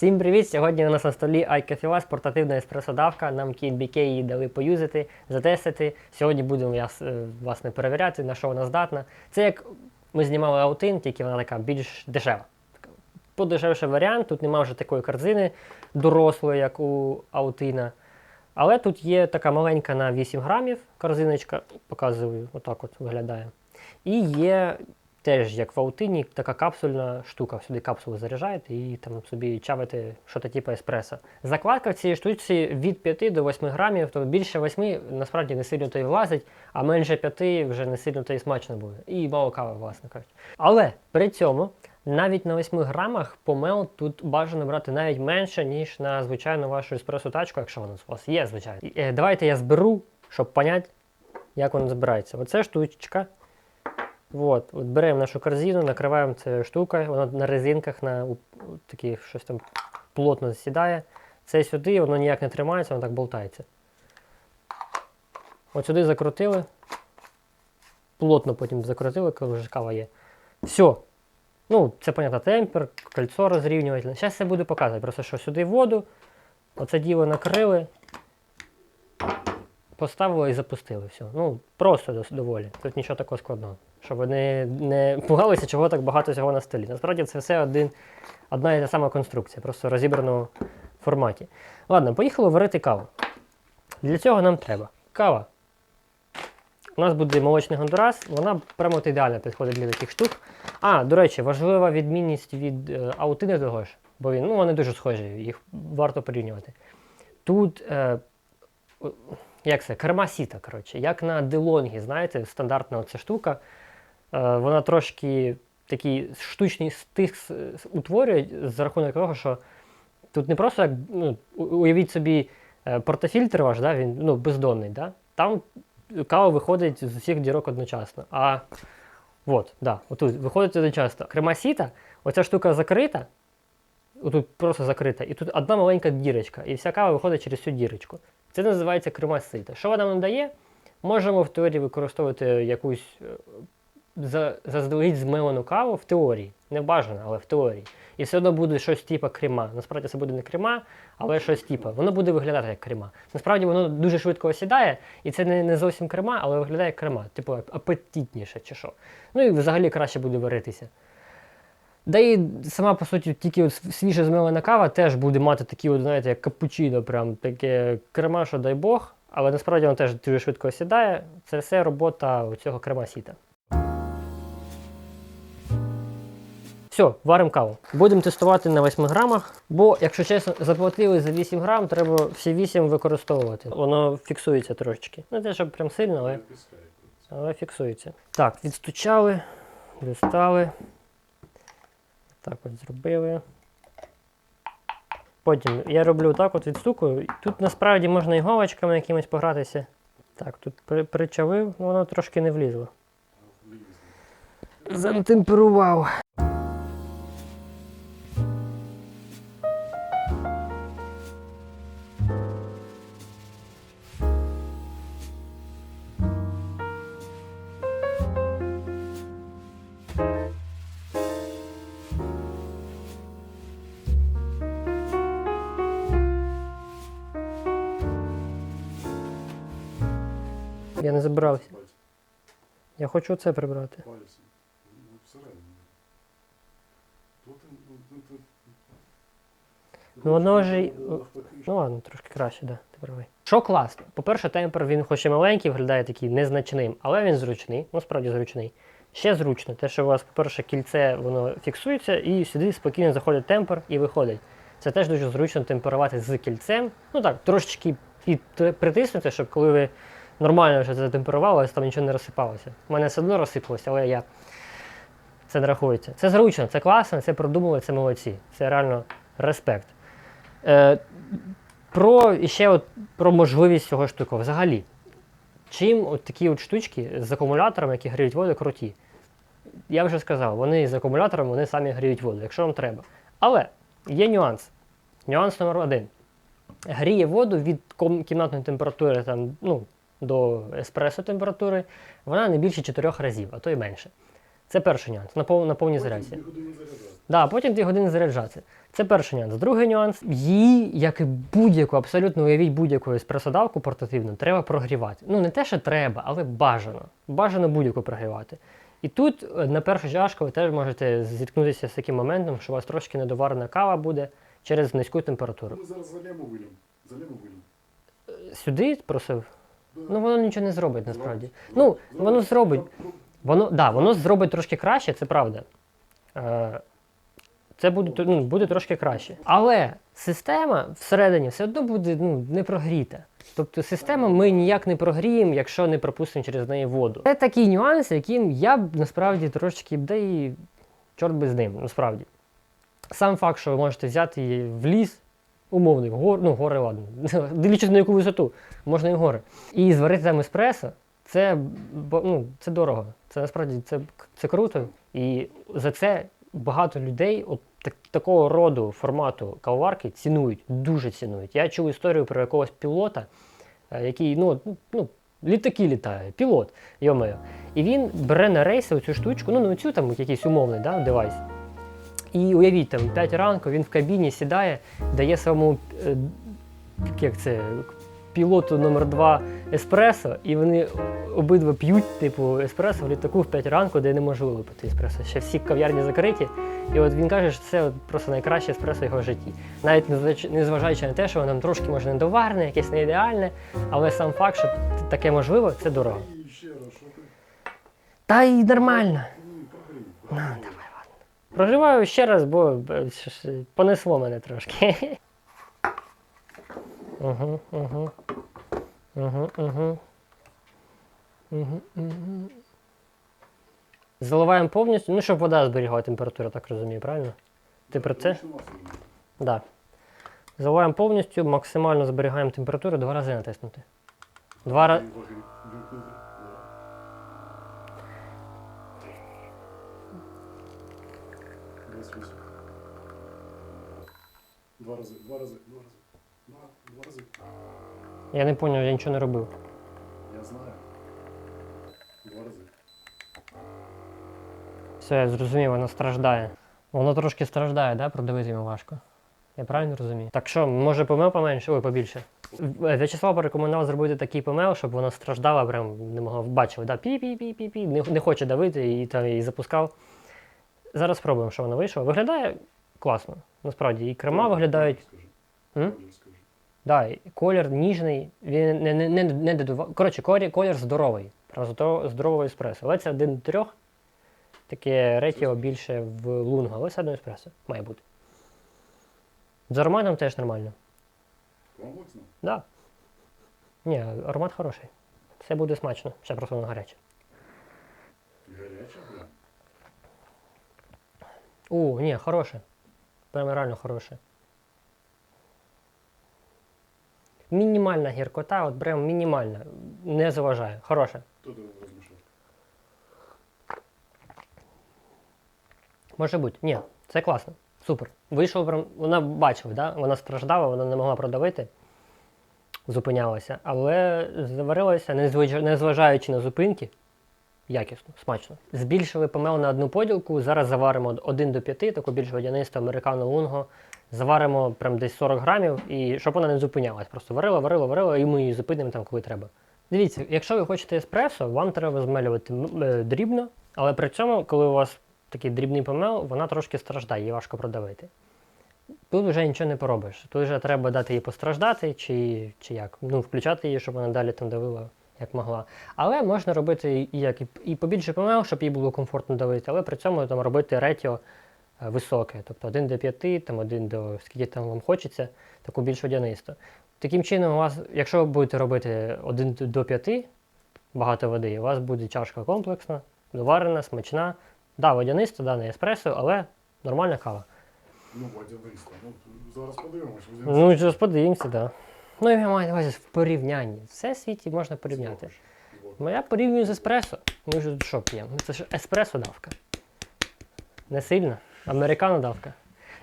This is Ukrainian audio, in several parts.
Всім привіт! Сьогодні у нас на столі iCafe портативна еспресодавка. Нам KBK її дали поюзати, затестити. Сьогодні будемо е, власне перевіряти, на що вона здатна. Це як ми знімали аутин, тільки вона така більш дешева. Подешевший варіант, тут немає вже такої корзини дорослої, як у аутина. Але тут є така маленька на 8 грамів корзиночка, показую, отак от виглядає. І є теж, як в аутині, така капсульна штука. Сюди капсулу заряджаєте і там собі чавите щось типу еспресо. Закладка в цій штучці від 5 до 8 грамів, тобто більше 8 насправді не сильно то й влазить, а менше 5 вже не сильно то й смачно буде. І мало кави, власне кажучи. Але при цьому навіть на 8 грамах помел тут бажано брати навіть менше, ніж на звичайну вашу еспресо тачку, якщо вона у вас є, звичайно. Е, Давайте я зберу, щоб поняти, як воно збирається. Оце штучка. От, от беремо нашу корзину, накриваємо цією штукою, вона на резинках, на такі щось там плотно засідає. Це сюди, воно ніяк не тримається, воно так болтається. От сюди закрутили. Плотно потім закрутили, коли вже кава є. Все. Ну, це, понятно, темпер, кольцо розрівнювательне. Зараз я буду показувати. Просто що сюди воду, оце діло накрили, поставили і запустили. Все. Ну, просто доволі. Тут нічого такого складного. Щоб ви не, пугалися, чого так багато всього на столі. Насправді це все один, одна і та сама конструкція, просто розібрано в форматі. Ладно, поїхали варити каву. Для цього нам треба кава. У нас буде молочний гондурас, вона прямо ідеально підходить для таких штук. А, до речі, важлива відмінність від е, аутини того ж, бо він, ну, вони дуже схожі, їх варто порівнювати. Тут, е, як це, керма сіта, коротше, як на делонгі, знаєте, стандартна оця штука. Е, вона трошки такий штучний стиск утворює за рахунок того, що тут не просто як, ну, уявіть собі, е, портофільтр ваш, да, він ну, бездонний, да? там кава виходить з усіх дірок одночасно. А от, да, отут виходить одночасно. Крема сіта, оця штука закрита, отут просто закрита, і тут одна маленька дірочка, і вся кава виходить через цю дірочку. Це називається крема сита. Що вона нам дає? Можемо в теорії використовувати якусь е, заздалегідь змелену каву в теорії. Не бажано, але в теорії. І все одно буде щось типу крема. Насправді це буде не крема, але щось типу. Воно буде виглядати як крема. Насправді воно дуже швидко осідає, і це не, не зовсім крема, але виглядає як крема, типу апетитніше чи що. Ну і взагалі краще буде варитися. Да і сама, по суті, тільки от свіже змелена кава теж буде мати такі, от, знаєте, як капучино, прям таке крема, що дай Бог, але насправді воно теж дуже швидко осідає. Це все робота цього крема сіта. Все, варимо каву. Будемо тестувати на 8 грамах, бо, якщо чесно, заплатили за 8 грам, треба всі 8 використовувати. Воно фіксується трошечки. Не те, щоб прям сильно, але, але фіксується. Так, відстучали, достали. Так от зробили. Потім я роблю так от відстукую. Тут насправді можна і галочками якимось погратися. Так, тут при- причавив, воно трошки не влізло. Затемперував. Я. Я хочу це прибрати. Ну, всередині. Тут, тут. Ну, воно ж Ну ладно, трошки краще, да, ти правий. Що класно? По-перше, темпер він хоч і маленький, виглядає такий незначним, але він зручний, ну справді зручний. Ще зручно, те, що у вас, по-перше, кільце воно фіксується, і сюди спокійно заходить темпер і виходить. Це теж дуже зручно темперувати з кільцем. Ну так, трошечки під, притиснути, щоб коли ви нормально вже вас там нічого не розсипалося. У мене все одно розсипалося, але я це не рахується. Це зручно, це класно, це продумали, це молодці. Це реально респект. Е, про ще от про можливість цього штуку. Взагалі, чим от такі от штучки з акумуляторами, які гріють воду, круті. Я вже сказав, вони з акумуляторами вони самі гріють воду, якщо вам треба. Але є нюанс. Нюанс номер один. Гріє воду від кімнатної температури там, ну, до еспресо температури, вона не більше 4 разів, а то й менше. Це перший нюанс. На, пов, на повній зарядці. Дві години заряджати. Да, потім 2 години заряджатися. Це перший нюанс. Другий нюанс. Її, як і будь-яку, абсолютно уявіть будь-яку еспресодавку портативну, треба прогрівати. Ну, не те, що треба, але бажано. Бажано будь-яку прогрівати. І тут е, на першу чашку ви теж можете зіткнутися з таким моментом, що у вас трошки недоварена кава буде через низьку температуру. Ми зараз. Залємо вилім. Сюди просив. Ну воно нічого не зробить насправді. Зробить. Ну, Зробить. воно зробить. Ну, Воно, да, воно зробить трошки краще, це правда. Е, Це буде, ну, буде трошки краще. Але система всередині все одно буде ну, не прогріта. Тобто систему ми ніяк не прогріємо, якщо не пропустимо через неї воду. Це такий нюанс, яким я б насправді трошечки б, да і чорт би з ним, насправді. Сам факт, що ви можете взяти її в ліс, умовний, гор, ну, гори, ладно, дивлячись на яку висоту, можна і гори. І зварити там еспресо, це, ну, це дорого. Це насправді це, це круто. І за це багато людей от так, такого роду формату кавоварки цінують, дуже цінують. Я чув історію про якогось пілота, е, який ну, ну, літаки літає, пілот, йомею. І він бере на рейси оцю штучку, ну не оцю там якийсь умовний да, девайс. І уявіть, там 5 ранку він в кабіні сідає, дає своєму е, як це, пілоту номер 2 еспресо, і вони обидва п'ють, типу, еспресо в літаку в 5 ранку, де неможливо випити еспресо. Ще всі кав'ярні закриті. І от він каже, що це от просто найкраще еспресо в його житті. Навіть незважаючи на те, що воно там трошки може недоварне, якесь не ідеальне, але сам факт, що таке можливо, це дорого. Та й нормально. Ні, прогрій. Проживаю ще раз, бо понесло мене трошки. Угу, угу. Угу, угу. Угу, угу. Заливаємо повністю, ну, щоб вода зберігала температуру, так розумію, правильно? Ти про це? Так. Да. Заливаємо повністю, максимально зберігаємо температуру, два рази натиснути. Два рази. Два рази, два рази, два рази. Два, два рази. Я не зрозумів, я нічого не робив. Я знаю. Два рази. Все, я зрозумів, воно страждає. Воно трошки страждає, да? продавити йому важко. Я правильно розумію? Так що, може помел поменше, ой, побільше. В'ячеслав порекомендував зробити такий помел, щоб воно страждало, прям не могло бачив, да? пі-пі-пі-пі-пі, не, не хоче давити і там і запускав. Зараз спробуємо, що воно вийшло. Виглядає класно. Насправді, і крема виглядають. М? Да, і колір ніжний, він не, не, не, не додував. Коротше, колір, колір здоровий. Здоро- здоровий еспресо. Але це один до трьох. Таке ретіо більше в лунго, але все одно еспресо. Має бути. З ароматом теж нормально. Комплексно? Да. Ні, аромат хороший. Все буде смачно. Ще просто воно гаряче. Гаряча, прям. О, ні, хороше. Прям реально хороше. Мінімальна гіркота, от прям мінімальна. Не заважає. Хороше. Тебе розмішав? Може бути. Ні, це класно. Супер. Вийшов прям. Вона бачила, да? вона страждала, вона не могла продавити, зупинялася, але заварилася, незважаючи на зупинки. Якісно, смачно. Збільшили помел на одну поділку. Зараз заваримо 1 до 5, таку більш водянисту американо лунго. Заваримо прям десь 40 грамів, і щоб вона не зупинялась. Просто варила, варила, варила, і ми її зупинимо там, коли треба. Дивіться, якщо ви хочете еспресо, вам треба змелювати е, дрібно, але при цьому, коли у вас такий дрібний помел, вона трошки страждає, її важко продавити. Тут вже нічого не поробиш. Тут вже треба дати їй постраждати, чи, чи як. Ну, включати її, щоб вона далі там давила, як могла. Але можна робити і як і, побільше помел, щоб їй було комфортно давити, але при цьому там робити ретіо е, високе, тобто 1 до 5, там 1 до скільки там вам хочеться, таку більш водянисту. Таким чином, у вас, якщо ви будете робити 1 до 5, багато води, у вас буде чашка комплексна, доварена, смачна. Да, водяниста, да, не еспресо, але нормальна кава. Ну, водянисто. Ну, зараз подивимось. Ну, зараз подивимося, так. Да. Ну, я маю на увазі в порівнянні. Все в світі можна порівняти. Моя порівнюю з еспресо. Ми ж тут що п'ємо? Ну, Це ж еспресо давка. Не сильно. Американо давка.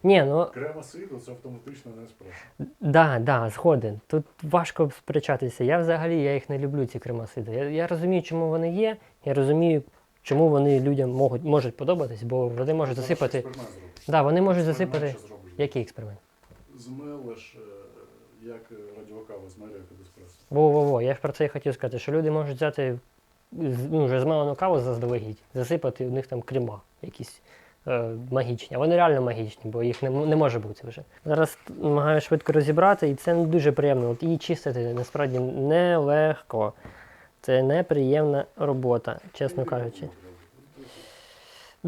Ні, ну Крема сиду це автоматично не еспресо. да, да, згоден. Тут важко сперечатися. Я взагалі я їх не люблю, ці кремасиди. Я, я розумію, чому вони є, я розумію, чому вони людям можуть, можуть подобатись, бо вони можуть засипати. експеримент. Да, вони можуть Експеримент засипати. ще зроблю. Який експеримент? Змелиш, е, як радіокава змелює під еспресо. Во-во-во, я ж про це і хотів сказати, що люди можуть взяти з- ну, вже змелену каву заздалегідь, засипати в них там крема якісь е, магічні. А вони реально магічні, бо їх не, не може бути вже. Зараз намагаюся швидко розібрати, і це не дуже приємно. От її чистити насправді нелегко. Це неприємна робота, чесно кажучи.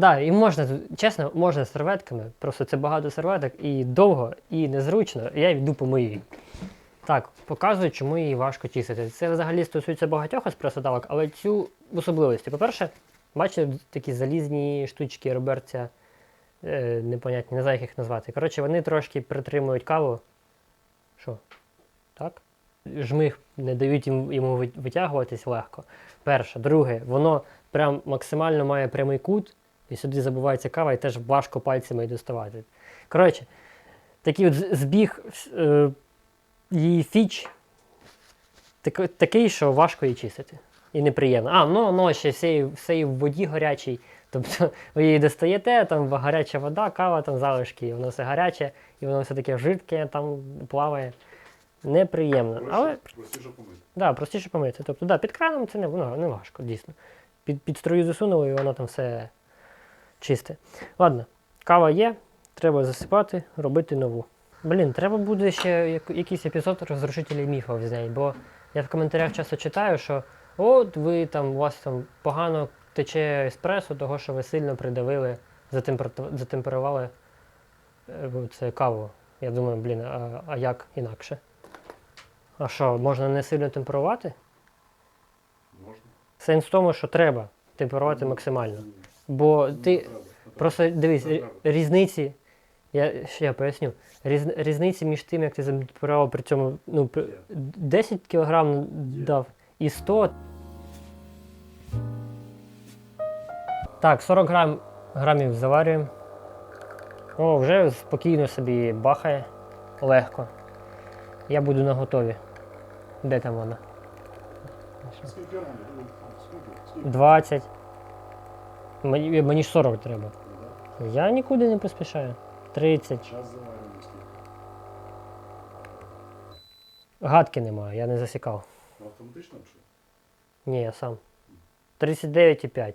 Да, і можна, чесно, можна з серветками, просто це багато серветок і довго, і незручно. Я йду по моїй. Так, показую, чому її важко чистити. Це взагалі стосується багатьох еспресодавок, але цю особливості. По-перше, бачите, такі залізні штучки роберця, е, непонятні, не знаю, як їх назвати. Коротше, вони трошки притримують каву. Що? Так? Жмих не дають їм- йому витягуватись легко. Перше. Друге, воно прям максимально має прямий кут, і сюди забувається кава, і теж важко пальцями її доставати. Коротше, такий от збіг е, її фіч так, такий, що важко її чистити. І неприємно. А, ну, ну ще все, все і в воді гарячій. Тобто ви її достаєте, там гаряча вода, кава, там залишки, і воно все гаряче, і воно все таке жидке, там плаває. Неприємно. Але Простіше помити. Да, простіше помити. Тобто, да, під краном це не, ну, не важко, дійсно. Під, під струю засунули, і воно там все чисте. Ладно, кава є, треба засипати, робити нову. Блін, треба буде ще якийсь епізод розрушителів міфів зняти, бо я в коментарях часто читаю, що от ви там, у вас там погано тече еспресо, того що ви сильно придавили, затемпер- затемперували е, це каву. Я думаю, блін, а, а як інакше? А що, можна не сильно темперувати? Можна. Сенс в тому, що треба темперувати максимально. Бо ти просто дивись, різниці. Я ще я поясню. Різ, різниці між тим, як ти затемперував при цьому ну, 10 кг дав і 100. Так, 40 грам, грамів заварюємо. О, вже спокійно собі бахає. Легко. Я буду на готові. Де там вона? Скільки рано? Ну, Скільки? Скільки? 20. Мені, мені ж 40 треба. Я нікуди не поспішаю. 30. да. Час заварюємо скільки. Гадки немає, я не засікав. Автоматично вже? Ні, я сам. 39,5.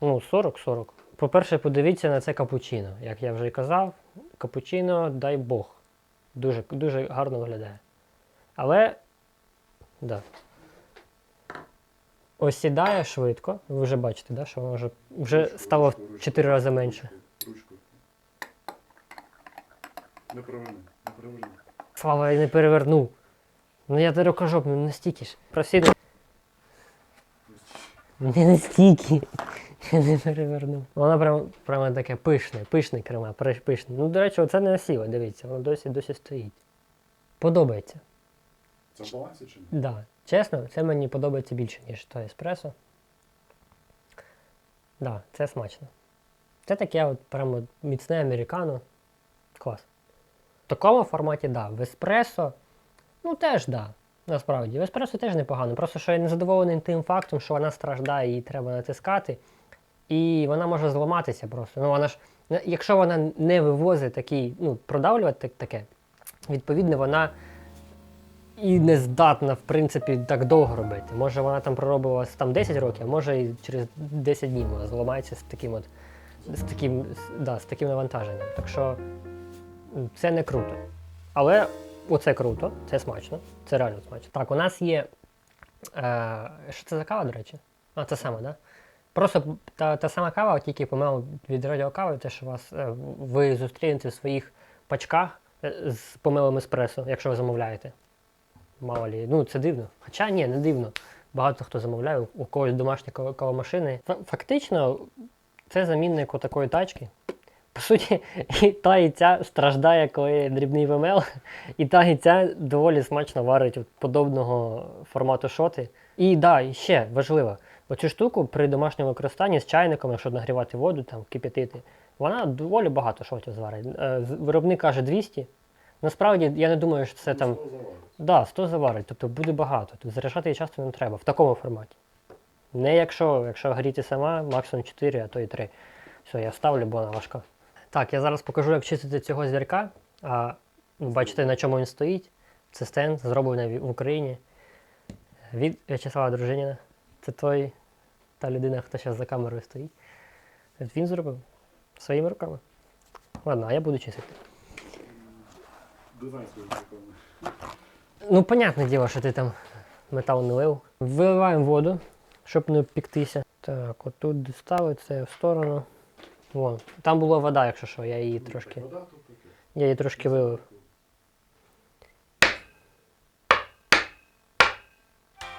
Ну, 40-40. По-перше, подивіться на це капучино. Як я вже і казав, капучино, дай Бог. Дуже, дуже гарно виглядає. Але. Да. Осідає швидко. Ви вже бачите, да, що воно вже, вже Ручку, стало в 4 рази менше. Ручку. Не переверни, не переверни. Слава, я не перевернув. Ну я тобі кажу, ну настільки ж. Просіди. Не настільки. Я не перевернув. Вона прям, прямо таке пишне, пишне крема, пишне. Ну, до речі, оце не осіло, дивіться, воно досі досі стоїть. Подобається. Це в балансі чи ні? Да. Чесно, це мені подобається більше, ніж то еспресо. Да, це смачно. Це таке от прямо міцне американо. Клас. В такому форматі, да. В еспресо, ну теж да. Насправді, в еспресо теж непогано. Просто що я не задоволений тим фактом, що вона страждає, її треба натискати. І вона може зламатися просто. Ну, вона ж, якщо вона не вивозить такий, ну, продавлювати таке, відповідно, вона і не здатна, в принципі, так довго робити. Може вона там проробила там 10 років, а може і через 10 днів вона зламається з таким от з таким, да, з таким навантаженням. Так що це не круто. Але оце круто, це смачно, це реально смачно. Так, у нас є. Е, що це за кава, до речі? А, це саме, так? Да? Просто та, та сама кава, тільки помилу від радіокави, те, що вас е, ви зустрінете в своїх пачках е, з помилом еспресо, якщо ви замовляєте. Мало лі. Ну, це дивно. Хоча ні, не дивно. Багато хто замовляє, у- когось домашні кавомашини. Фактично, це замінник такої тачки. По суті, і та і ця страждає, коли дрібний ВМЛ, і та і ця доволі смачно варить от подобного формату шоти. І да, ще важливо, оцю штуку при домашньому використанні з чайником, якщо нагрівати воду, там, кип'ятити, вона доволі багато шотів зварить. Е, Виробник каже 200. Насправді, я не думаю, що це там. Да, 100 заварить, тобто буде багато. Тут заряджати її часто не треба в такому форматі. Не якщо, якщо гріти сама, максимум 4, а то і 3. Все, я ставлю, бо вона важка. Так, я зараз покажу, як чистити цього звірка. А бачите, на чому він стоїть. Це стенд, зроблений в Україні. Від В'ячеслава Дружиніна. Це той, та людина, хто зараз за камерою стоїть. Він зробив своїми руками. Ладно, а я буду чистити. Дизайн свій законний. Ну, понятне діло, що ти там метал не лив. Виливаємо воду, щоб не піктися. Так, отут доставити це в сторону. Вон. Там була вода, якщо що, я її трошки. Я її трошки вилив.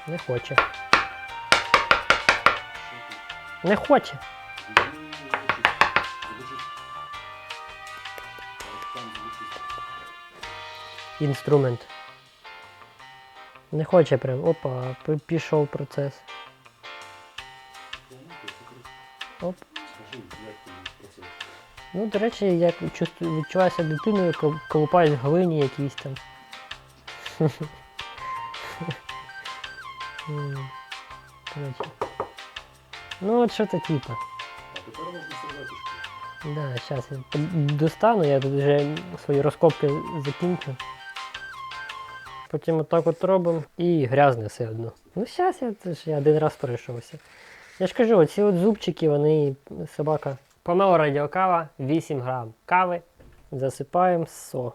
Не хоче. Не хоче. Інструмент. Не хоче прям. Опа, пішов процес. Оп. Ну, до речі, я відчуваюся дитиною, кол- колупаюсь глині якійсь там. Ну, от що то типа. А тепер можна серветочку. Да, зараз я достану, я тут вже свої розкопки закінчу. Потім отак от робимо і грязне все одно. Ну зараз я, це ж я один раз пройшовся. Я ж кажу, оці от зубчики, вони собака. Помела радіокава 8 грам кави. Засипаємо со.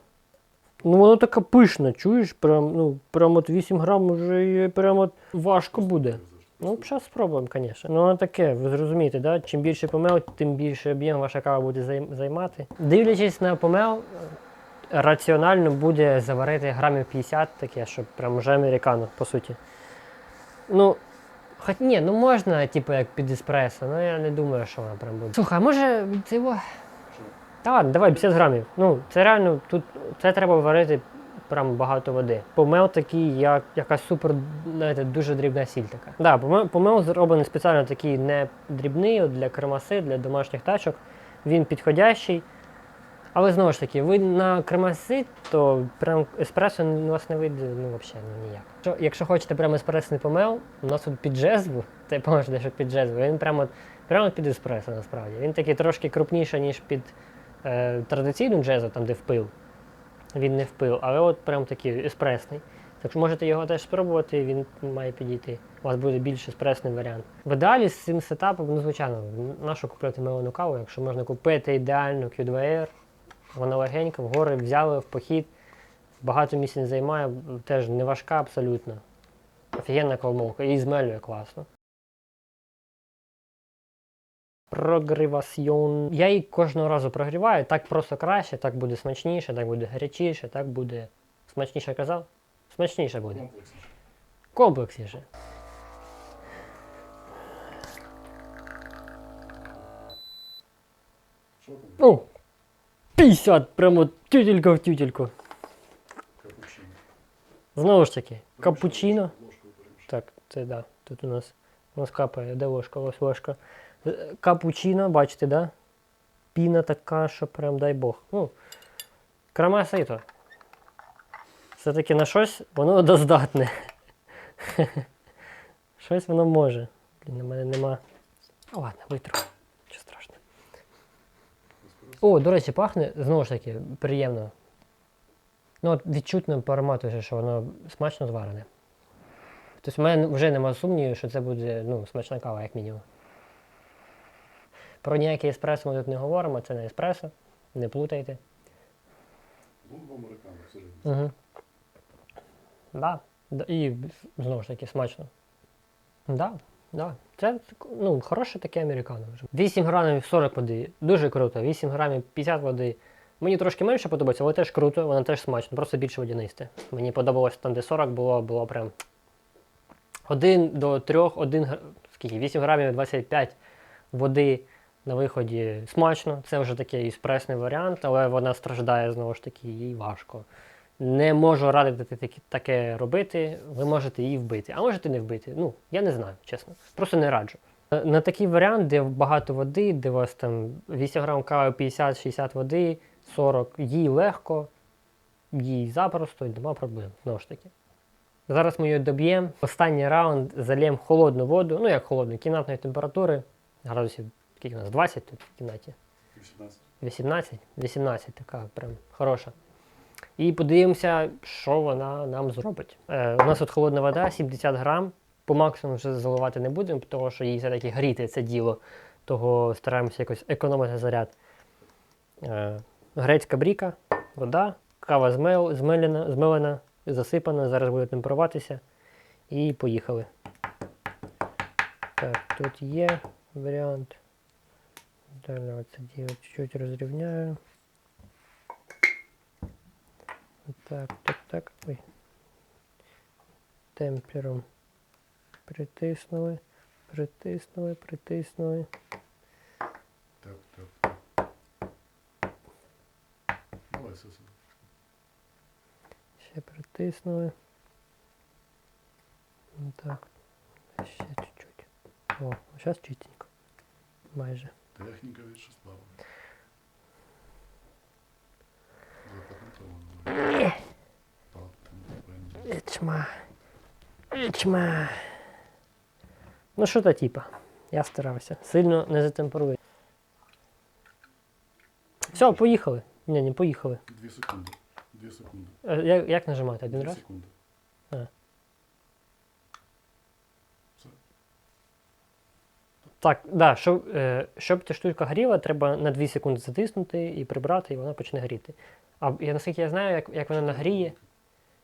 Ну воно така пишна, чуєш? Прям, ну, прям от 8 грам вже прям от важко буде. Ну, зараз спробуємо, звісно. Ну, воно таке, ви зрозумієте, да? чим більше помел, тим більше об'єм ваша кава буде займати. Дивлячись на помел, раціонально буде заварити грамів 50 таке, щоб прям вже американо, по суті. Ну, хоч ні, ну можна, типу, як під еспресо, але я не думаю, що воно прям буде. Слухай, а може це його. Та ладно, давай 50 грамів. Ну, це реально тут це треба варити прям багато води. Помел такий, як якась супер, знаєте, дуже дрібна сіль така. Да, помел, помел зроблений спеціально такий не дрібний для кремаси, для домашніх тачок. Він підходящий. Але знову ж таки, ви на кремаси, то прям еспресо у вас не вийде ну, взагалі ну, ніяк. Якщо, якщо хочете прям еспресний помел, у нас тут під джезву, це помеш дещо під джезву, він прямо, прямо під еспресо насправді. Він такий трошки крупніший, ніж під е, традиційну джезу, там де впил. Він не впил, але от прям такий еспресний. Так що можете його теж спробувати, він має підійти. У вас буде більш еспресний варіант. В ідеалі з цим сетапом, ну звичайно, нашу купити мелену каву, якщо можна купити ідеальну Q2R, вона легенька, в гори взяли в похід. Багато місць не займає, теж не важка абсолютно. Офігенна кавомолка і змелює класно. Прогрівасьйон. Я її кожного разу прогріваю, так просто краще, так буде смачніше, так буде гарячіше, так буде. Смачніше казав? Смачніше буде. Комплексніше. Комплексніше. Що там? Ну, 50, прямо тютелька в тютельку. Капучино. Знову ж таки, капучино. Так, це да. Тут у нас, у нас капає, де ложка, ось ложка. Е, Капучино, бачите, да? Піна така, що прям дай Бог. Ну, крема сито. Все-таки на щось воно доздатне. щось воно може. Блін, у мене нема. А ладно, витру. О, до речі, пахне знову ж таки приємно. Ну, от відчутно по аромату, що воно смачно зварене. Тобто в мене вже нема сумнівів, що це буде ну, смачна кава, як мінімум. Про ніяке еспресо ми тут не говоримо, це не еспресо, не плутайте. В американо, серйозно. Угу. Да. І знову ж таки смачно. Да, да. Це ну, хороше таке американо вже. 8 грамів 40 води. Дуже круто. 8 грамів 50 води. Мені трошки менше подобається, але теж круто, воно теж смачно, просто більше водянисте. Мені подобалось там, де 40 було, було прям 1 до 3, 1, скільки? 8 грамів 25 води на виході смачно. Це вже такий еспресний варіант, але вона страждає знову ж таки, їй важко. Не можу радити таке- робити, ви можете її вбити, а можете не вбити. Ну, я не знаю, чесно. Просто не раджу. На- На такий варіант, де багато води, де у вас там 8 грам кави, 50-60 води, 40, їй легко, їй запросто, і нема проблем. Знову ж таки. Зараз ми її доб'ємо. Останній раунд зальємо холодну воду, ну як холодну, кімнатної температури. Градусів, скільки у нас? 20 тут в кімнаті. 18. 18? 18, така прям хороша. І подивимося, що вона нам зробить. Е, у нас тут холодна вода, 70 грам. По максимуму вже заливати не будемо, тому що їй все-таки гріти це діло. Того стараємося якось економити заряд. Е, грецька бріка, вода, кава змел, змелена, змелена, засипана, зараз буде темперуватися. І поїхали. Так, тут є варіант. Далі оце чуть-чуть розрівняю. Так, так, так. Ой. Темпером притиснули, притиснули, притиснули. Так, так. Давай, Сеса. Ще притиснули. Ну Так. Ще чуть-чуть. О, зараз чистенько. Майже. Техніка від Шеслава. Ічма. Ічма. Ну що то типа? Я старався. Сильно не затемперуй. Все, поїхали. Ні, не поїхали. Дві секунди. Дві секунди. Е, Як, як нажимати? Один Дві раз? секунди. А. Все. Так, да, щоб, е, щоб ця штука гріла, треба на 2 секунди затиснути і прибрати, і вона почне гріти. А я, наскільки я знаю, як, як вона нагріє,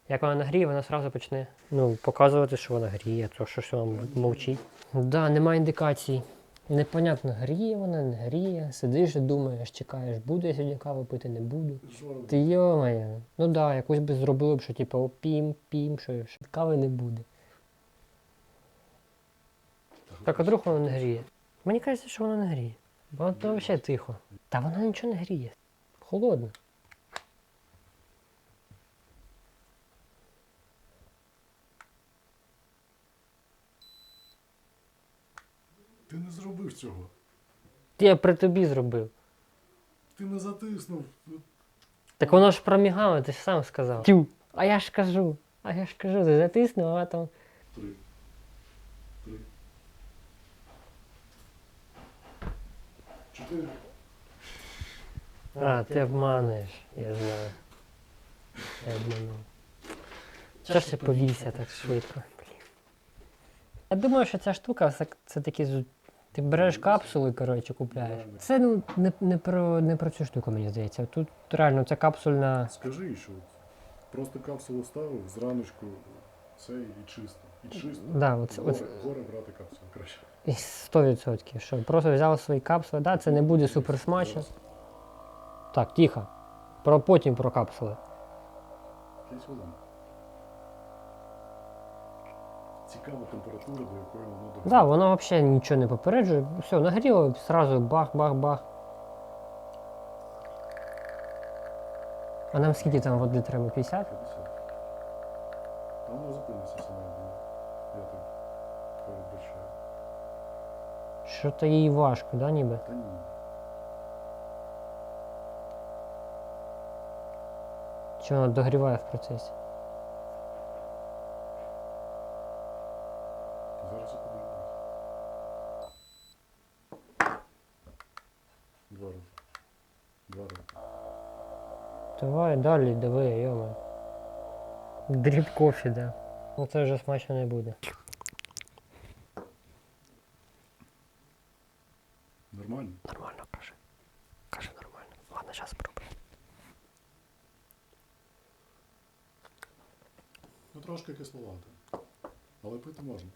як вона нагріє, вона одразу почне ну, показувати, що вона гріє, то що ж вона мовчить. Да, немає індикацій. Непонятно, гріє вона, не гріє. Сидиш і думаєш, чекаєш, буду я сьогодні каву пити, не буду. Ти йомає. Ну да, якусь би зробили б, що типу о, пім, пім, що, що кави не буде. Так, а вдруг воно не гріє? Мені кажеться, що воно не гріє. Бо воно взагалі тихо. Та воно нічого не гріє. Холодно. Ти зробив цього. Я при тобі зробив. Ти не затиснув. Так воно ж промігало, ти ж сам сказав. Тю. А я ж кажу. А я ж кажу, ти затиснув, а там. Три. Три. Чотири. А, ти обмануєш, я знаю. Я обманув. Чого ж ти повівся так швидко? Блін. Я думаю, що ця штука це, це такі. з- Ти береш капсули, коротше, купляєш. Це ну не, не, про, не про цю штуку, мені здається. Тут реально це капсульна. Скажи, що просто капсулу ставив, зраночку цей і чисто. І чисто. Да, оце, горе, оце, горе брати капсулу краще. і 100%. Що просто взяв свої капсули. Да, це не буде супер смачно. Зараз. Так, тихо. Про потім про капсули. П'ять Цікава температура, до якої воно доходить. Да, воно взагалі нічого не попереджує. Все, нагріло, сразу бах-бах-бах. А нам скільки там води треба? 50? 50. А воно зупиниться саме. Я так передбачаю. Що то їй важко, да, ніби? Та ні. Чи вона догріває в процесі? Давай далі, диви, йома. Дріб кофі, да. Ну це вже смачно не буде. Нормально? Нормально, каже. Каже нормально. Ладно, зараз спробую. Ну трошки кисловато. Але пити можна.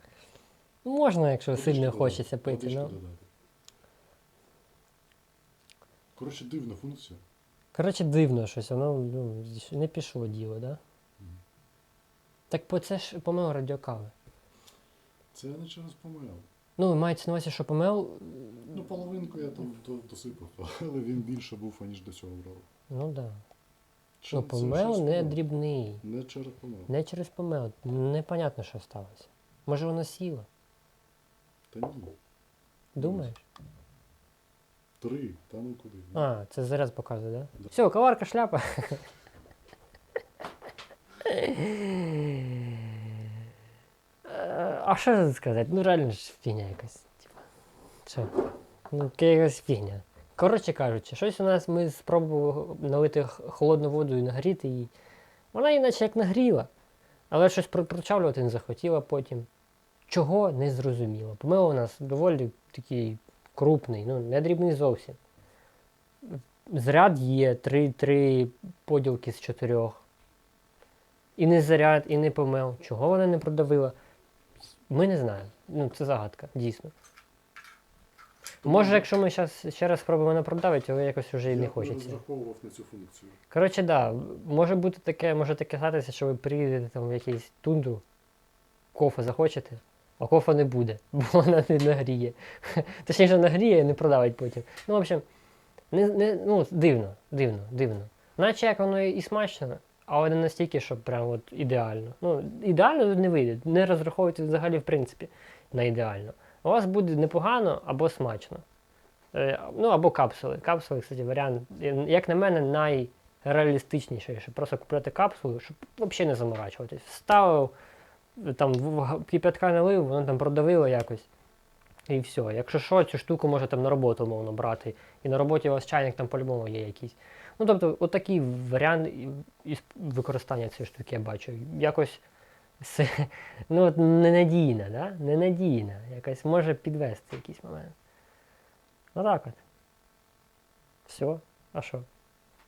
Ну, Можна, якщо Водички сильно додати. хочеться пити, Водички ну. додати. Коротше, дивна функція. Коротше, дивно щось, воно ну, не пішло діло, да? Мгм. Так по це ж помил радіокави. Це не через помил. Ну, мається на увазі, що помил, Ну, половинку я там до- досипав, але він більше був, аніж до цього брав. ну да. Чи- Ну, це помил не помил. дрібний. Не через помил. Не через помил. Непонятно, що сталося. Може воно сіло. Та ні. Думаєш? Три, та ну куди. А, це заряд показує, да? Да. Все, коварка шляпа. а що тут сказати? Ну реально ж фігня якась. Типа. Що? Ну, якась фігня. Коротше кажучи, щось у нас ми спробували налити холодну воду і нагріти її. Вона іначе як нагріла, але щось прочавлювати не захотіла потім. Чого не зрозуміло. Помило у нас доволі такий крупний, ну не дрібний зовсім. Зряд є, три, три поділки з чотирьох. І не заряд, і не помил. Чого вона не продавила? Ми не знаємо. Ну, це загадка, дійсно. Може, якщо ми зараз ще раз спробуємо не продавити, то якось вже і не Я хочеться. розраховував на цю функцію. Коротше, да, може бути таке, може таке статися, що ви приїдете там в якийсь тундру, кофе захочете, а кофе не буде, бо вона не нагріє. Точніше, нагріє і не продавить потім. Ну, в общем, не, не, ну, дивно, дивно, дивно. Наче як воно і смачно, але не настільки, щоб прям от ідеально. Ну, ідеально не вийде. Не розраховуйте взагалі, в принципі, на ідеально. У вас буде непогано або смачно. Е, ну, або капсули. Капсули, кстати, варіант, е, як на мене, найреалістичніший. Щоб просто купляти капсулу, щоб взагалі не заморачуватись. Вставив, там кип'ятка налив, воно там продавило якось. І все. Якщо що, цю штуку може там на роботу умовно брати. І на роботі у вас чайник там по-любому є якийсь. Ну, тобто, отакий варіант використання цієї штуки я бачу. Якось ну, от ненадійна, да? ненадійна. Якась може підвести якийсь момент. Отак от. Все. А що?